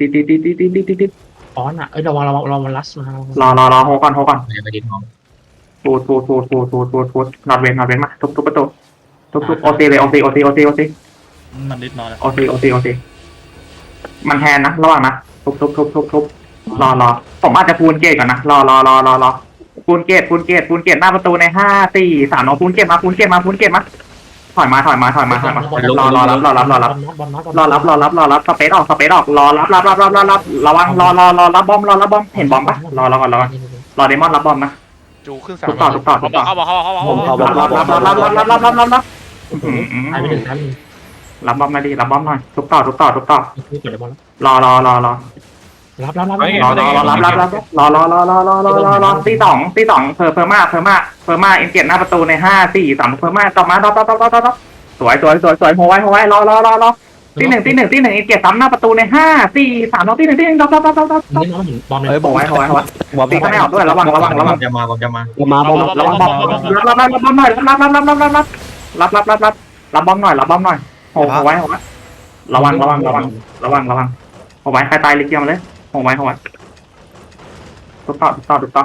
ติดติดติดติดติดติดติดติดออนอะเอ้ยระวังระวังระวังลัสมารอรอรอโฮก่อนโฮก่อนไม่ได้ทองฟูดฟูดฟูดฟูดฟูดฟูดฟูดนอดเวนนอดเวนมาทุบทุบประตูทุบทุบโอซีเลยโอซีโอซีโอซีโอซีมันดิดนอนแล้วโอซีโอซีโอซีมันแทนนะระวังนะทุบทุบทุบทุบทุบรอรอผมอาจจะฟูนเกตก่อนนะรอรอรอรอรอฟูนเกตฟูนเกตฟูนเกตหน้าประตูในห้าสี่สามน้องฟูนเกตมาฟูนเกตมาฟูนเกตมา ถอยมาถอยมาถอยมาถอยมารอรอรับรอรับรอรับรอรับรอรับรอรับสเปซออกสเปซออกรอรับรับรับรับรับรับระวังรอรอรอรับบอมรอรับบอมเห็นบอมปะรอรอก่อนรอก่อนรอเดมอนรับบอมนะจูขึ้นสามต่อต่อต่อเข้าบอกเข้าบอกเขาบอกเขาบอกรับรับรับรับรับรับรับรับรับรับอืมอืมตายไปหนึ่งตายไปหนึ่งรับบอมมาดิรับบอมหน่อยทุกต่อทุกต่อทุกต่อรอรอรอรอ รอรับรับรับรอรอรอรับรับรับรอรอรอรอรอรอรอรอตีสองตีสองเพอร์เพอร์มาเพอร์มาเพอร์มาเอ็นเกียรหน้าประตูในห้าสี่สามเพอร์มาต่อมาต่อต่อต่อต่อต่อสวยสวยสวยสวยโหไว้โหไว้รอรอรอรอตีหนึ่งตีหนึ่งตีหนึ่งเอ็นเกียรซ้ำหน้าประตูในห้าสี่สามน้องตีหนึ่งตีหนึ่งต่อต่อต่อต่อต่อนี่น้องเห็นบอลเลยเฮ้ยบโหอมไว้โหไว้โหไว้บอมตีข้างในออกด้วยระวังระวังระวังจะมาผมจะมามาบอมระวังบอมรับรับรับบอมหน่อยรับรับรับรับรับรับรับรับรับรับรับบอมหน่อยรับบอมหน่อยโหไว้โหไว้ระวังระวังระวังระวังระวังโหไว้ใครตายลิเกียมเลย โหไว้โหไว้ตุ๊กต่อตุ๊กต่อตุ๊กต่อ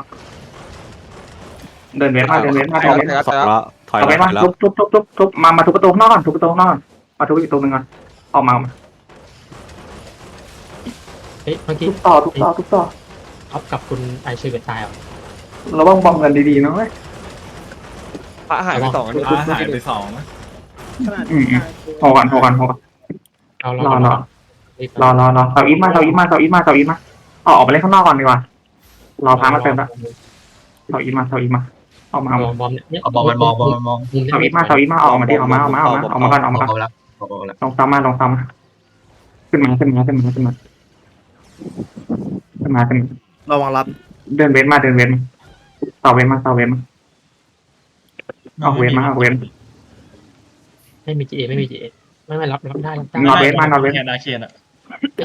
เดินเว้นมาเดินเว้นมาเดินเว้นสองแล้วถอยเอาแล้เว้นมาวแล้วทุบทุบทุบทุบทุบมามาทุบประตูข้างนอกก่อนทุบประตูข้างนอกก่อนมาทุบอีกตัวหนึ่งก่อนออกมาเฮ้ยเมื่อกี้ทุบต่อทุบต่อทุบต่อท็อปกับคุณไอเชอร์เกิดตายอะระวังบอมกันดีๆนะเว้ยพระหายไปสองอ่าหายไปสองนะอืมอืมโหก่อนโหก่อนโหก่อนเอารอรอรอ รอ รอเสาอีทมาเสาอีทมาเสาอีทมาเสาอีทมาออกออกไปเล่นข้างนอกก่อนดีกว่ารอพามาเติมละเสาอีทมาเสาอีทมาออกมาเอาเอามาบอลเนี่ยเอาบอลมันมองบอลมันมองเสาอีทมาเสาอีทมาออกมาดิออกมาออกมาออกมาออกมาก่อนออกมาก่อนเอาแล้วเอาแล้วลงซ้ำมาลงซ้ำมาขึ้นมาขึ้นมาขึ้นมาขึ้นมาขึ้นมาขึ้นมาระวังรับ เดินเว้นมาเดินเว้นมาเสาเว้นมาเสาเว้นมาออกเว้นมาออกเว้นไม่มีจีเอไม่มีจีเอไม่ไม่รับรับได้รับได้นอร์เวสมานอร์เวสเขียนอาเขียนอะ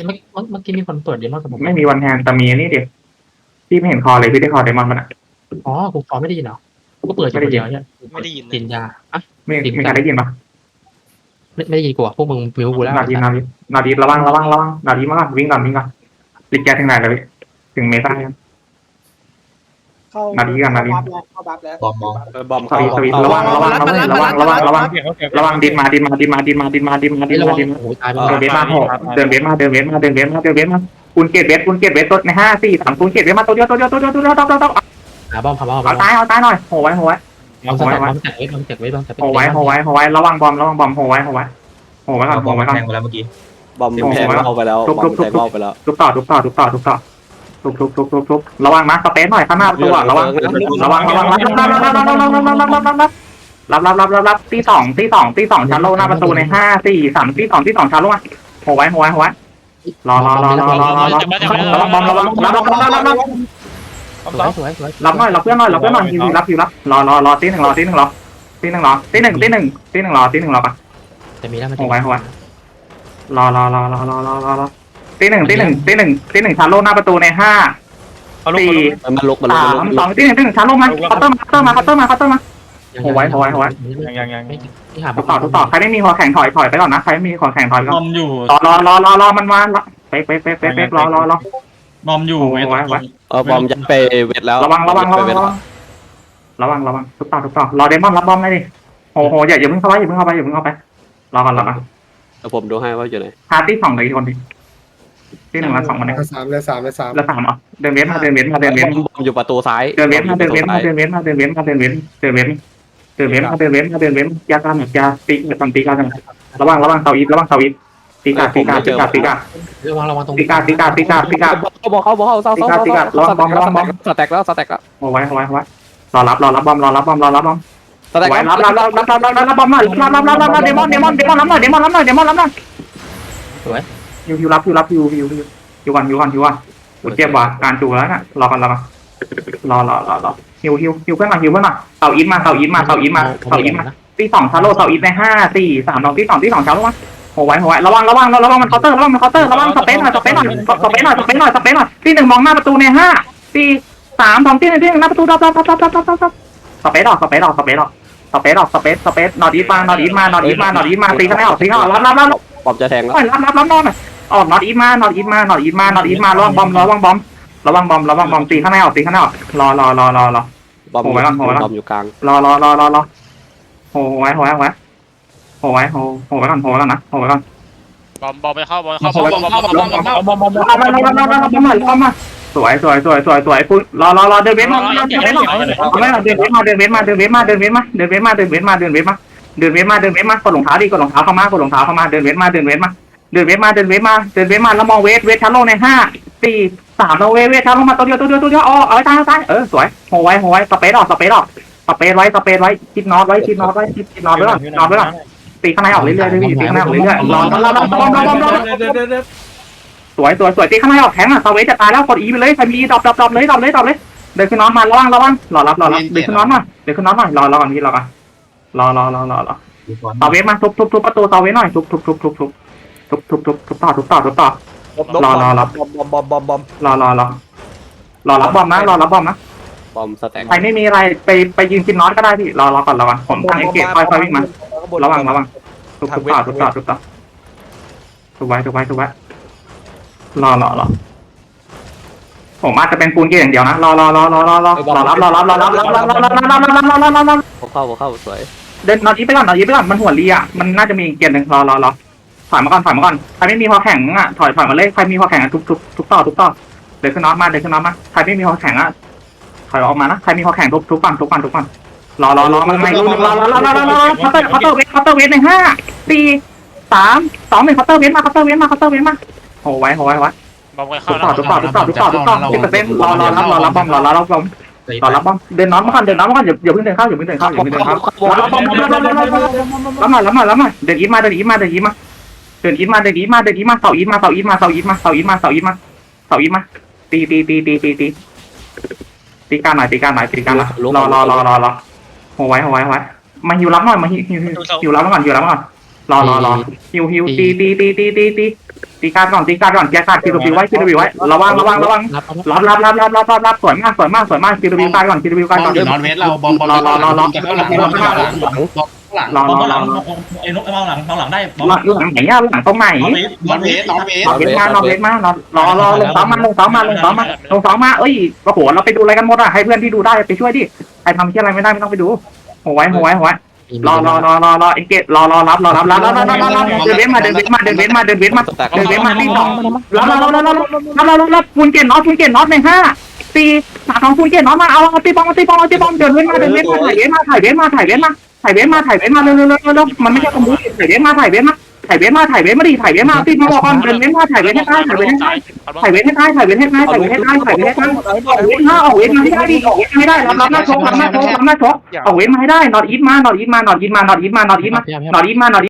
เมื่อเมื่อกี้มีคนเปิดเดมอนกับผมไม่มีวันแทนแต่มีนี่เดียวพี่ไม่เห็นคอเลยพี่ได้คอเดมอนมันอะอ๋อกูฟอไม่ได้ยินเหรอกูเปิดอยู่คนเดียวเนี่ยไม่ได้ยินกินยาอะ ไม่ไม่ใครได้ยินปะไม่ไม่ได้ยินกูอะพวกมึงมิวกูแล้วนาดีนาดีนาดีระวังระวังระวังนาดีมาก่อนวิ่งก่อนวิ่งก่อนลิกแกถึงไหนเลยถึงเมซ่ายัง เข้านาดีกันนาดี เข้าบัฟแล้วบอลมองบอมสวีสวีระวังระวังระวังระวังระวังระวังระวังดินมาดินมาดินมาดินมาดินมาดินมาดินระมาวังดินมาโอ้โหตายไปเดินเวทมาหกเดินเวทมาเดินเวทมาเดินเวทมาเดินเวทมาคุณเกตเวทคุณเกตเวทตัวในห้าสี่สามคุณเกตเวทมาตัวเดียวตัวเดียวตัวเดียวตัวเดียวตัวเดียวตัวเดียวหาบอมหาบอมเอาตายเอาตายหน่อยโหไว้โหไว้บอมแตกบอมแตกไว้บอมแตกไว้บอมแตกโหไว้โหไว้โหไว้ระวังบอมระวังบอมโหไว้โหไว้โหไว้ก่อนเอาโหบอลไว้มาก่อน แทงไปแล้วเมื่อกี้บอมแทงเข้าไปแล้วบอมแทงเข้าไปแล้ว ทุบต่อทุบต่อทุบต่อทุบต่อ ทุบทุบทุบทุบทุบระวังนะสเปซหน่อยข้างหน้าตัวระวังระวังระวังรับรับรับรับรับรับรับรับรับรับรับรับรับรับรับตีสองตีสองตีสองชั้นโลหน้าประตูในห้าสี่สามตีสองตีสองชั้นโลมาโหไว้โหไว้โหไว้รอรอรอรอรอรอระวังบอมระวังรับรับรับรับรับสวยสวยสวยรับหน่อยรับเพื่อนหน่อยรับเพื่อนหน่อยคิวรับคิวรับรอรอรอตีหนึ่งรอตีหนึ่งรอตีหนึ่งรอตีหนึ่งตีหนึ่งตีหนึ่งรอตีหนึ่งรอปะจะมีแล้วมันโหไว้โหไว้รอรอรอรอรอรอรอรอ ตีหนึ่งตีหนึ่งตีหนึ่งตีหนึ่งชั้นโลหน้าประตูในห้าสี่มันลุกมันลุกสามสองตีหนึ่งตีหนึ่งชั้นลงมาเคาน์เตอร์มาเคาน์เตอร์มาเคาน์เตอร์มาเคาน์เตอร์มายังยังยังที่หาทุกต่อทุกต่อใครไม่มีหัวแข่งถอยถอยไปก่อนนะใครไม่มีหัวแข่งถอยไปบก่ออนมอยู่รอรอรอรอรอมันมาเป๊ะเป๊ะเป๊ะเป๊ะเป๊ะรอรอรอบอมอยู่เวทเออบอมยัดไปเวทแล้วระวังระวังระวังระวังระวังระวังทุกต่อทุกต่อรอเดมอนรับบอมได้ดิโอ้โหอย่าอย่าเพิ่งเข้าไปอย่าเพิ่งเข้าไปอย่าเพิ่งเข้าไปรอก่อนรอก่อนแล้วผมดูให้ว่าอยู่ไหนฮาร์ตี้สองเลยคนดิ ที่หนึ่งละสองคนเนี่ยสามเลยสามเลยสามละสามเหรอเดินเว้นมาเดินเว้นมาเดินเว้นบอมอยู่ประตูซ้ายเดินเว้นมาเดินเว้นมาเดินเว้นมาเดินเว้นมาเดินเว้นเดินเว้นเดินเว้นมาเดินเว้นมาเดินเว้นยาการยาตีตันตีกันระวังระวังเสาอีระวังเสาอีตีกาตีกาตีกาตีการะวังระวังตรงตีกาตีกาตีกาตีกาเขาบอกเขาบอกเขาเศร้าเศร้าสแต็กแล้วสแต็กแล้วเอาไว้เอาไว้เอาไว้รอรับรอรับบอมรอรับบอมรอรับบอมสแต็กไว้รับรับรับรับรับรับรับบอมหน่อยรับรับรับรับเดมอนเดมอนเดมอนรับหน่อยเดมอนรับหน่อยเดมอนรับหน่อยยู ยูรับยูรับยูยูยูยูก่อนยูก่อนยูก่อนกูเจ็บว่ะการจูแล้วน่ะรอกันรอกันรอรอรอรอฮิวฮิวฮิวเพื่อนมาฮิวเพื่อนมาเสาอินมาเสาอินมาเสาอินมาเสาอินมาตีสองชาโลเสาอินในห้าสี่สามน้องตีสองตีสองชาโลมาโอ้ไว้โอ้ไว้ระวังระวังระวังมันเคาน์เตอร์ระวังมันเคาน์เตอร์ระวังสเปซหน่อยสเปซหน่อยสเปซหน่อยสเปซหน่อยสเปซหน่อยตีหนึ่งมองหน้าประตูในห้าสี่สามสองตีหนึ่งตีหนึ่งหน้าประตูดับดับดับดับดับดับดับสเปซออกสเปซออกสเปซออกสเปซออกสเปซสเปซนอร์ดีมานอร์ดีมานอร์ดีมานอร์ดีมาตีกันไม่ออกตีกันออกรับรับรับบอมจะแทงแล้วรับรับรับนอนหน่อย ออกนอตอีทมานอตอีทมานอตอีทมานอตอีทมาระวังบอมระวังบอมระวังบอมระวังบอมตีข้างในออกตีข้างในออกรอรอรอรอรอ บอมโอ้ยก่อนโอ้ยก่อน บอมอยู่กลางรอรอรอรอรอโหไว้โหไว้โหไว้โหไว้โหโหไว้ก่อนโหไว้ก่อนนะโหไว้ก่อนบอมบอมไปเข้าบอมเข้าบอมบอมบอมบอมบอมเอาบอมบอมบอมรอรอรอรอรอรอรอมามาสวยสวยสวยสวยสวยคุณรอรอรอเดินเว้นมาเดินเว้นมาไม่เดินเว้นมาเดินเว้นมาเดินเว้นมาเดินเว้นมาเดินเว้นมาเดินเว้นมาเดินเว้นมาเดินเว้นมาเดินเว้นมากดรองเท้าดิกดรองเท้าเข้ามากดรองเท้าเข้ามาเดินเว้นมาเดินเว้นมา เดินเวฟมาเดินเวฟมาเดินเวฟมาแล้วมองเวฟเวฟทันโลในห้าสี่สามเราเวฟเวฟทันโลมาตัวเดียวตัวเดียวตัวเดียวอ๋อเอาไว้ตายตายเออสวยโหไว้โหไว้สเปรดออกสเปรดออกสเปรดไว้สเปรดไว้คิดน็อตไว้คิดน็อตไว้คิดน็อตไว้ก่อนน็อตไว้ก่อนตีข้างในออกเรื่อยๆตีข้างในออกเรื่อยๆรอรอรอรอรอรอรอสวยสวยสวยตีข้างในออกแข็งอะสเวทจะตายแล้วกดอีไปเลยใครมีดรอปดรอปดอปเลยดรอปเลยดรอปเลยเดินขึ้นนอนมาระวังระวังรอรับรอรับเดินขึ้นนอนมาเดินขึ้นนอนมารอรอก่อนพี่รอก่อนรอรอรอรอรอเสาเวทมาทุบทุบทุบประตูเสาเวทหน่อยทุบทุบทุบทุบทุบ ทุบทุบทุบทุบต่อทุบต่อทุบต่อรอรอรอ บอมบอมบอมบอมบอมรอรอรอรอรับบอมนะรอรับบอมนะบอมสแต็กใครไม่มีอะไรไปไปยืนกินน็อตก็ได้พี่รอรอก่อนรอก่อนผมทางเอเกตค่อยค่อยวิ่งมาระวังระวังทุบทุบต่อทุบต่อทุบต่อทุบไว้ทุบไว้ทุบไว้รอรอรอผมอาจจะเป็นปูนเกตอย่างเดียวนะรอรอรอรอรอรอรอรับรอรับรอรับรอรับรอรับรอรับรอรับรอรับรอผมเข้าผมเข้าสวยเดินนอนอีไปก่อนนอนอีไปก่อนมันหัวรีอะมันน่าจะมีเกียร์หนึ่งรอรอรอ ถอยมาก่อนถอยมาก่อนใครไม่มีพอแข็งอะถอยถอยมาเลยใครมีพอแข็งอะทุบทุบทุบต่อทุบต่อเดินขึ้นน็อตมาเดินขึ้นน็อตมาใครไม่มีพอแข็งอะถอยออกมานะใครมีพอแข็งทุบทุบก่อนทุบก่อนทุบก่อนรอรอรอมันไม่รู้รอรอรอรอรอรอเคาน์เตอร์เคาน์เตอร์เวทเคาน์เตอร์เวทในห้าสี่สามสองหนึ่งเคาน์เตอร์เวทมาเคาน์เตอร์เวทมาเคาน์เตอร์เวทมาโหไว้โหไว้ไว้บอมไปทุเข้าบต่อทุบต่อทุบต่อทุบต่อทุบต่อสิบเปอร์เซ็นต์รอรอรับรอรับบอมรอรอรับบอมรอรับบอมเดินน็อตมาก่อนเดินน็อตมาก่อนอย่าอย่าเพิ่งเดินเข้าอย่าเพิ่งเดินเข้าอย่าเพิ่งเดินเข้ารอรับบอมรอรอรอรอรอแล้วมาแล้วมาแล้วมาเดินอีมาเดินอีมาเดินอีมา เดินอีทมาเดินอีทมาเดินอีทมาเสาอีทมาเสาอีทมาเสาอีทมาเสาอีทมาเสาอีทมาเสาอีทมาตีตีตีตีตีตีตีการหน่อยตีการหน่อยตีการละรอรอรอรอรอโหไว้โหไว้โหไว้มาฮิวรับหน่อยมาฮิวฮิวฮิวรับก่อนฮิวรับก่อนรอรอรอฮิวฮิวตีตีตีตีตีตีตีการก่อนตีการก่อนแกการคิวบิวไว้คิวบิวไว้ระวังระวังระวังรับรับรับรับรับรับรับสวยมากสวยมากสวยมากคิวบิวการก่อนคิวบิวการก่อนนอนเวทเราบอมบอมรอรอรอรอข้าง หลังข้างหลังข้างหลังรอรอรอไอ้นกไอ้เมาหลังเมาหลังได้บอมหลังหลังไหนอะหลังตรงไหนนอนเวทนอนเวทนอนเวทมานอนเวทมานอนรอรอลงเสามาลงเสามาลงเสามาลงเสามาเอ้ยโอ้โหเราไปดูอะไรกันหมดอะให้เพื่อนที่ดูได้ไปช่วยดิใครทำที่อะไรไม่ได้ไม่ต้องไปดูโหไว้โหไว้โหไว้รอรอรอรอรอเอ็งเกตรอรอรับรอรับรับรับรับรับรับเดินเวทมาเดินเวทมาเดินเวทมาเดินเวทมาสแต็กเดินเวทมาที่สองรับรับรับรับรับรับรับรับรับคุณเกตน็อตคุณเกตน็อตในห้าสี่สามสองคุณเกตน็อตมาเอาเอาตีบอลเอาตีบอลเอาตีบอลเดินเวทมาเดินเวทมาถ่ายเวทมาถ่ายเวทมาถ่ายเวทมา ถ่ายเวทมาถ่ายเวทมาเร็วเร็วเร็วเร็วมันไม่ใช่คอมบูถ่ายเวทมาถ่ายเวทมาถ่ายเวทมาถ่ายเวทมาดิถ่ายเวทมาติดมาบอกก่อนเดินเวทมาถ่ายเวทให้ได้ถ่ายเวทให้ได้ถ่ายเวทให้ได้ถ่ายเวทให้ได้ถ่ายเวทให้ได้ถ่ายเวทให้ได้ออกเวทมาออกเวทมาให้ได้ดิออกเวทมาให้ได้รับรับหน้าชกรับหน้าชกรับหน้าชกออกเวทมาให้ได้นอตอีทมานอตอีทมานอตอีทมานอตอีทมานอตอีทมานอตอีทมานอต